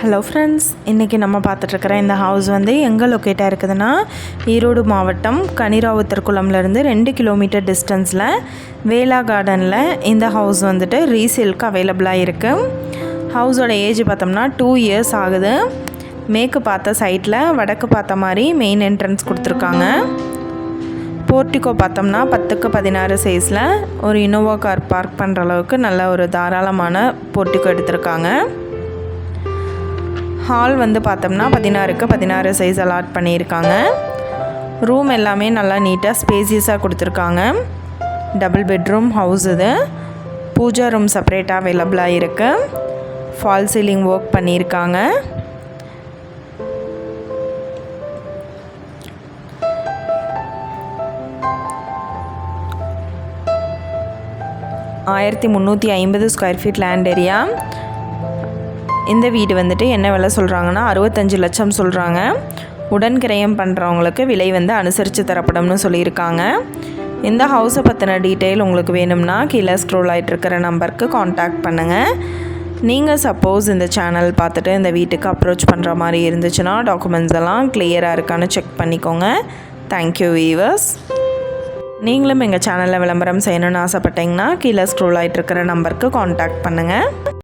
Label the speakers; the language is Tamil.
Speaker 1: ஹலோ ஃப்ரெண்ட்ஸ் இன்றைக்கி நம்ம பார்த்துட்ருக்கிற இந்த ஹவுஸ் வந்து எங்கே லொக்கேட்டாக இருக்குதுன்னா ஈரோடு மாவட்டம் கனிராவுத்தர்குளம்லேருந்து ரெண்டு கிலோமீட்டர் டிஸ்டன்ஸில் வேளா கார்டனில் இந்த ஹவுஸ் வந்துட்டு ரீசேலுக்கு அவைலபிளாக இருக்குது ஹவுஸோட ஏஜ் பார்த்தோம்னா டூ இயர்ஸ் ஆகுது. மேற்கு பார்த்த சைட்டில் வடக்கு பார்த்த மாதிரி மெயின் என்ட்ரன்ஸ் கொடுத்துருக்காங்க. போர்ட்டிகோ பார்த்தோம்னா பத்துக்கு பதினாறு சைஸில் ஒரு இனோவா கார் பார்க் பண்ணுற அளவுக்கு நல்ல ஒரு தாராளமான போர்ட்டிகோ எடுத்திருக்காங்க. ஹால் வந்து பார்த்தோம்னா பதினாறுக்கு பதினாறு சைஸ் அலாட் பண்ணியிருக்காங்க. ரூம் எல்லாமே நல்லா நீட்டாக ஸ்பேசியஸாக கொடுத்துருக்காங்க. டபுள் பெட்ரூம் ஹவுஸ் இது. பூஜா ரூம் செப்பரேட்டாக அவைலபிளாக இருக்குது ஃபால் சீலிங் ஒர்க் பண்ணியிருக்காங்க. ஆயிரத்தி முந்நூற்றி ஐம்பது ஸ்கொயர் ஃபீட் லேண்ட் ஏரியா இந்த வீடு வந்துட்டு என்ன விலை சொல்கிறாங்கன்னா அறுபத்தஞ்சு லட்சம் சொல்கிறாங்க உடன் கிரயம் பண்ணுறவங்களுக்கு விலை வந்து அனுசரித்து தரப்படும்னு சொல்லியிருக்காங்க. இந்த ஹவுஸை பற்றின டீட்டெயில் உங்களுக்கு வேணும்னா கீழே ஸ்க்ரோல் ஆகிட்டு இருக்கிற நம்பருக்கு காண்டாக்ட் பண்ணுங்கள் நீங்கள் சப்போஸ் இந்த சேனல் பார்த்துட்டு இந்த வீட்டுக்கு அப்ரோச் பண்ணுற மாதிரி இருந்துச்சுன்னா டாக்குமெண்ட்ஸ் எல்லாம் கிளியராக இருக்கான்னு செக் பண்ணிக்கோங்க. தேங்க்யூ வீவர்ஸ் நீங்களும் எங்கள் சேனலில் விளம்பரம் செய்யணும்னு ஆசைப்பட்டீங்கன்னா கீழே ஸ்க்ரோல் ஆகிட்டு இருக்கிற நம்பருக்கு காண்டாக்ட் பண்ணுங்கள்